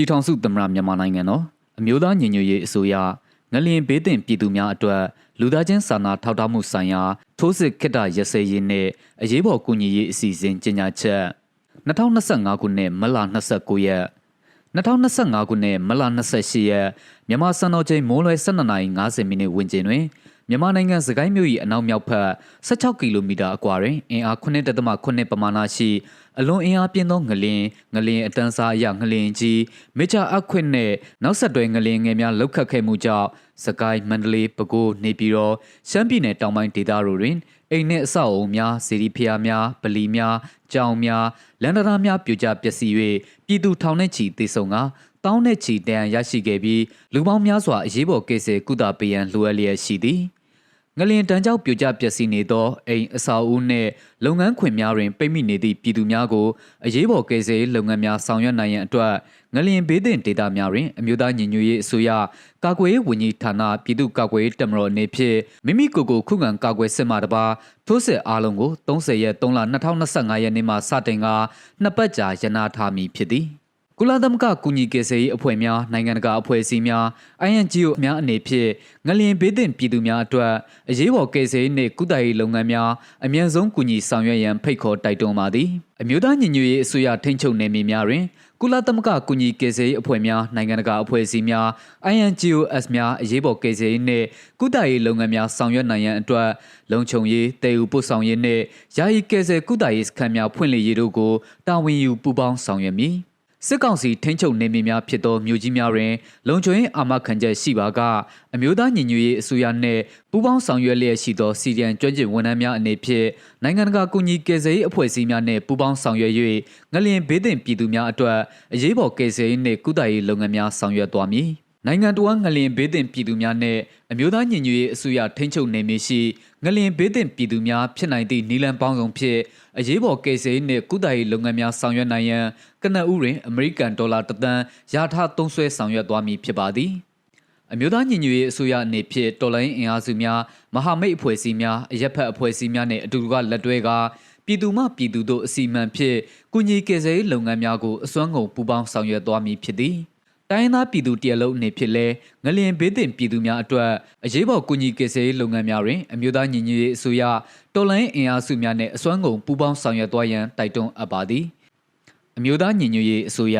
ပြည်ထောင်စုသမ္မတမြန်မာနိုင်ငံတော်အမျိုးသားညီညွတ်ရေးအစိုးရငလျင်ဘေးတင်ပြည်သူများအတွက်လူသားချင်းစာနာထောက်ထားမှုဆိုင်ရာထိုးစစ်ခေတ္တရစဲရေးနဲ့အရေးပေါ်ကူညီရေးအစီအစဉ်ကြေညာချက်2025ခုနှစ်မတ်လ29ရက်2025ခုနှစ်မတ်လ28ရက်မြန်မာစံတော်ချိန်မိုးလွယ်12:50မိနစ်ဝန်းကျင်တွင် မြန်မာနိုင်ငံစကိုင်းမြို့၏အနောက်မြောက်ဘက်16ကီလိုမီတာအကွာတွင်အင်အား9.8ပမာဏရှိအလွန်အင်အားပြင်းသောငလင်ငလင်အတန်းစားအရငလင်ကြီးမေချာအခွင့်နှင့်နောက်ဆက်တွဲငလင်ငယ်များလောက်ခတ်ခဲ့မှုကြောင့်စကိုင်းမန္တလေးပဲခူးနေပြည်တော်ရှမ်းပြည်နယ်တောင်ပိုင်းဒေသတို့တွင်အိမ်နှင့်အဆောက်အုံများစီရီဖျားများဗလီများကြောင်များလန်ဒရာများပြိုကျပျက်စီး၍ပြည်သူထောင်နှင့်ချီသေဆုံးကတောင်းနဲ့ချီတန်ရရှိခဲ့ပြီးလူပေါင်းများစွာအရေးပေါ်ကိစ္စကုသပေးရန်လိုအပ်လျက်ရှိသည် ငလျင်တန်းကြောက်ပြိုကျပျက်စီးနေသောအိမ်အဆောက်အဦနှင့်လုပ်ငန်းခွင်များတွင်ပိတ်မိနေသည့်ပြည်သူများကိုအရေးပေါ်ကယ်ဆယ်ရေးလုပ်ငန်းများဆောင်ရွက်နိုင်ရန်အတွက်ငလျင်ဘေးသင့်ဒေသများတွင်အမျိုးသားညီညွတ်ရေးအစိုးရကာကွယ်ရေးဝန်ကြီးဌာနပြည်သူ့ကာကွယ်ရေးတပ်မတော်အနေဖြင့်မိမိကိုယ်ကိုခုခံကာကွယ်စစ်မှတပါထိုးစစ်အားလုံးကို30ရက်3လ2025ရက်နေ့မှစတင်ကနှစ်ပတ်ကြာရနာထားမည်ဖြစ်သည် ကုလသမဂ္ဂကူညီကယ်ဆယ်ရေးအဖွဲ့များနိုင်ငံတကာအဖွဲ့အစည်းများ INGO အများအနေဖြင့်ငလျင်ဘေးသင့်ပြည်သူများအတွက်အရေးပေါ်ကယ်ဆယ်ရေးနှင့်ကုသရေးလုပ်ငန်းများအမြန်ဆုံးကူညီဆောင်ရွက်ရန်ဖိတ်ခေါ်တိုက်တွန်းပါသည်အမျိုးသားညီညွတ်ရေးအစိုးရထိန်းချုပ်နယ်မြေများတွင်ကုလသမဂ္ဂကူညီကယ်ဆယ်ရေးအဖွဲ့များနိုင်ငံတကာအဖွဲ့အစည်းများ INGOs များအရေးပေါ်ကယ်ဆယ်ရေးနှင့်ကုသရေးလုပ်ငန်းများဆောင်ရွက်နိုင်ရန်အတွက်လုံခြုံရေးတည်ယူပို့ဆောင်ရေးနှင့်ယာယီကယ်ဆယ်ကုသရေးစခန်းများဖွင့်လှစ်ရေးတို့ကိုတာဝန်ယူပူးပေါင်းဆောင်ရွက်မည် စစ်ကောင်စီထိန်းချုပ်နေမြေများဖြစ်သောမြို့ကြီးများတွင်လုံခြုံရေးအာမခံချက်ရှိပါကအမျိုးသားညီညွတ်ရေးအစိုးရနှင့်ပူးပေါင်းဆောင်ရွက်လျက်ရှိသောစီဒီအန်ကျွမ်းကျင်ဝန်ထမ်းများအနေဖြင့်နိုင်ငံတကာကူညီကယ်ဆယ်ရေးအဖွဲ့အစည်းများနှင့်ပူးပေါင်းဆောင်ရွက်၍ငလျင်ဘေးသင့်ပြည်သူများအတွက်အရေးပေါ်ကယ်ဆယ်ရေးနှင့်ကုသရေးလုပ်ငန်းများဆောင်ရွက်သွားမည်။ နိုင်ငံတော်ငလျင်ဘေးသင့်ပြည်သူများနဲ့အမျိုးသားညီညွတ်ရေးအစိုးရထိန်းချုပ်နေမြေရှိငလျင်ဘေးသင့်ပြည်သူများဖြစ်နိုင်သည့်နီလန်ပေါင်းစုံဖြင့်အရေးပေါ်ကယ်ဆယ်ရေးနှင့်ကုသရေးလုပ်ငန်းများဆောင်ရွက်နိုင်ရန်ကနအူးတွင်အမေရိကန်ဒေါ်လာတသန်းရာထသုံးစွဲဆောင်ရွက်သွားမည်ဖြစ်ပါသည်။အမျိုးသားညီညွတ်ရေးအစိုးရအနေဖြင့်တော်လိုင်းအင်အားစုများမဟာမိတ်အဖွဲ့အစည်းများအရက်ဖက်အဖွဲ့အစည်းများနှင့်အတူတူကလက်တွဲကာပြည်သူမှပြည်သူတို့အစီအမံဖြင့်ကုညီကယ်ဆယ်ရေးလုပ်ငန်းများကိုအစွမ်းကုန်ပူးပေါင်းဆောင်ရွက်သွားမည်ဖြစ်သည်။ တိုင်းရင်းသားပြည်သူတရလုံးအနေဖြင့်လဲငလျင်ဘေးတင်ပြည်သူများအတွက်အရေးပေါ်ကူညီကယ်ဆယ်ရေးလုပ်ငန်းများတွင်အမျိုးသားညီညွတ်ရေးအစိုးရတော်လိုင်းအင်အားစုများနှင့်အစွမ်းကုန်ပူးပေါင်းဆောင်ရွက်သွားရန်တိုက်တွန်းအပ်ပါသည်အမျိုးသားညီညွတ်ရေးအစိုးရ